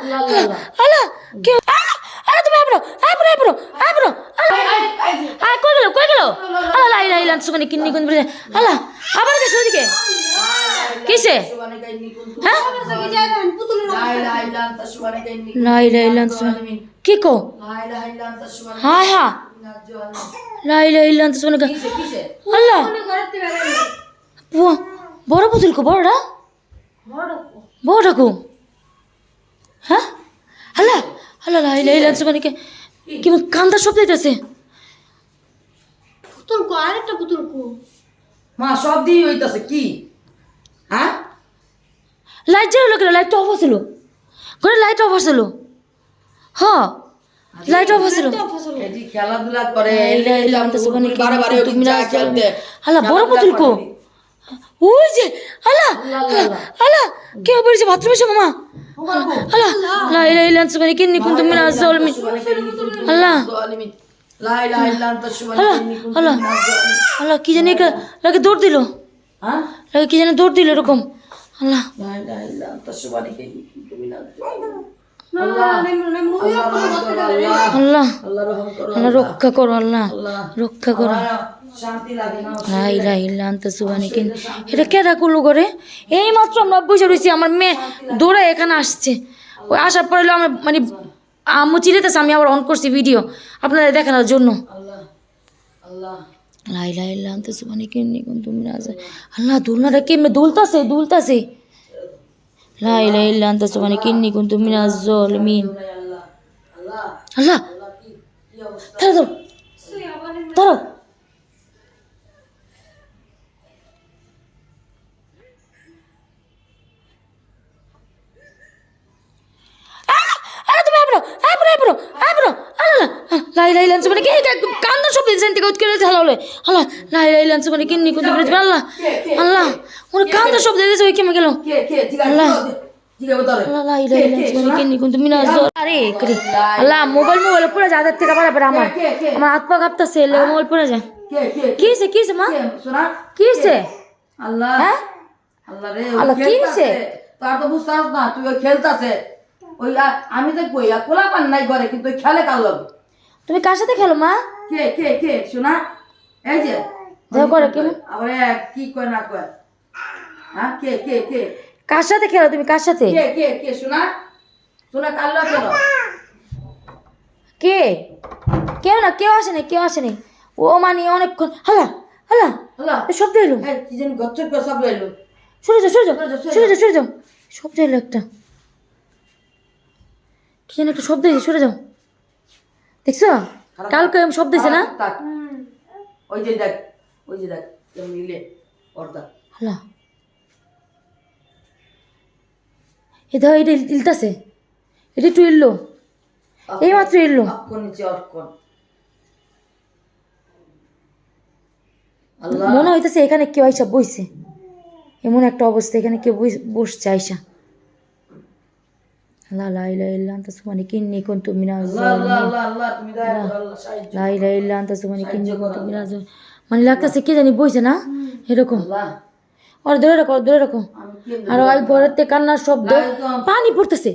আল্লাহ কে আল্লাহ আল্লাহ তুমি আপরো আপরো আপরো আপরো আল্লাহ আয় কই গেল কই গেল? আল্লাহ লাই লাই লান সুমানে কিন্নি কোন বলে। আল্লাহ আবার গেছে ওদিকে? কিসে? হ্যাঁ? লাই লাই লান সুমানে কি কো? হ্যাঁ হ্যাঁ। লাই লাই লান সুমানে আল্লাহ। বড় পুতুল কো বড়টা বড়টা কো? হ্যাঁ? আল্লাহ! আল্লাহ লাই লাই লান সুমানে কে কি কান্দা শব্দ দিতেছে পুতুল কো আরেকটা পুতুল কো। মা সব দিয়ে হইতাছে কি? হ্যাঁ? লাইট জ্বালো কেন? লাইটটা অফ আছিল। ঘরে লাইট অফ আছিল। হ লাইট অফ আছিল। এটি খেলাধুলা করে লাই লাই লান সুমানে বারে বারে তুমি না খেলতে। আল্লাহ বড় পুতুল কো। ওই যে আল্লাহ আল্লাহ কে বলেছে বাথরুমে মামা আল্লাহ লা ইলাহা ইল্লা আনতা সুবহানাকা ইন্নী কুনতু মিনাজ জালিমিন লা ইলাহা ইল্লা আনতা সুবহানাকা ইন্নী কুনতু মিনাজ জালিমিন আল্লাহ কি জানি একটা লাগে দৌড় দিল। হ্যাঁ? লাগে কি জানি দৌড় দিল এরকম। আল্লাহ। লা ইলাহা ইল্লা আনতা সুবহানাকা ইন্নী কুনতু মিনাজ জালিমিন আল্লাহ। আল্লাহ রক্ষা করো আল্লাহ। রক্ষা করো। আনতা এটা কেডা করল করে এই মাত্র আমরা বসে রয়েছি আমার মেয়ে দৌড়ে এখানে আসছে। ওই আসার পরে আমার মানে আম্মু চিলেতেছে আমি আবার অন করছি ভিডিও আপনাদের দেখানোর জন্য। আল্লাহ আল্লাহ। লা ইলাহা ইল্লা আনতা সুবহানাকা ইন্নী কুনতু মিনাজ আল্লাহ দুলনাটা কেমনে দুলতাছে দুলতাছে। লা ইলাহা ইল্লা আনতা সুবহানাকা ইন্নী কুনতু মিনাজ জালিমিন আল্লাহ ধরো ধরো লাই লাই লাঞ্চ মানে কে? কান্দ লাই লাই মানে ওর সব দিয়েছে ওই কেমন গেল আল্লাহ। আল্লাহ মোবাইল মোবাইল পুরো থেকে পারা পারে আমার আমার হাত পা কাঁপতেছে মোবাইল পড়ে যায়। কে কে কি? হয়েছে কি হয়েছে মা? আল্লাহ। হ্যাঁ? আল্লাহ রে আল্লাহ, কি হইছে? তার তো বুঝতে না তুই খেলতাছে। ওই আমি তো কই কোলা পান নাই ঘরে কিন্তু খেলে কাল লগে? তুমি কার সাথে খেলো মা? কে কে কে? শোনা? এই যে। দেখো করে কেমন আবার কি কয় না কয়? হ্যাঁ? কে কে কে? কার সাথে খেলো তুমি? কার সাথে? কে কে কে? শোনা? শোনা কাল লগে কেন কে? কেউ না কেউ আসেনি কেউ আসেনি। ও মানে অনেকক্ষণ হালা হালা এ শব্দ এলো। এই কি জানি গচ্ছর করে সব লইলো সরে যাও সরে যাও সরে যাও, সরে যাও। শব্দ এলো একটা। কি যেন একটা শব্দ এলো সরে যাও। দেখছ? কালকে এরম শব্দ দিছে না? ওই যে দেখ ওই যে দেখ নিলে এ ধর এটা ইলতাছে। এটা একটু ইল্লো। এই মাত্র ইল্লো। মনে হইতেছে এখানে কেউ আইসা বইছে। এমন একটা অবস্থা এখানে কেউ বসছে আইসা। লা লা ইলাহা ইল্লা আনতা সুবহানাকা ইন্নী কুনতু মিনাজ আল্লাহ আল্লাহ আল্লাহ আল্লাহ তুমি দয়া করো আল্লাহ সাহায্য লা ইলাহা ইল্লা আনতা সুবহানাকা ইন্নী কুনতু মিনাজ মানে লাগতেছে কে জানি বইছে না এরকম আর ধরে রাখো ধরে রাখো আর ওই ঘরের থেকে কান্নার শব্দ পানি পড়তেছে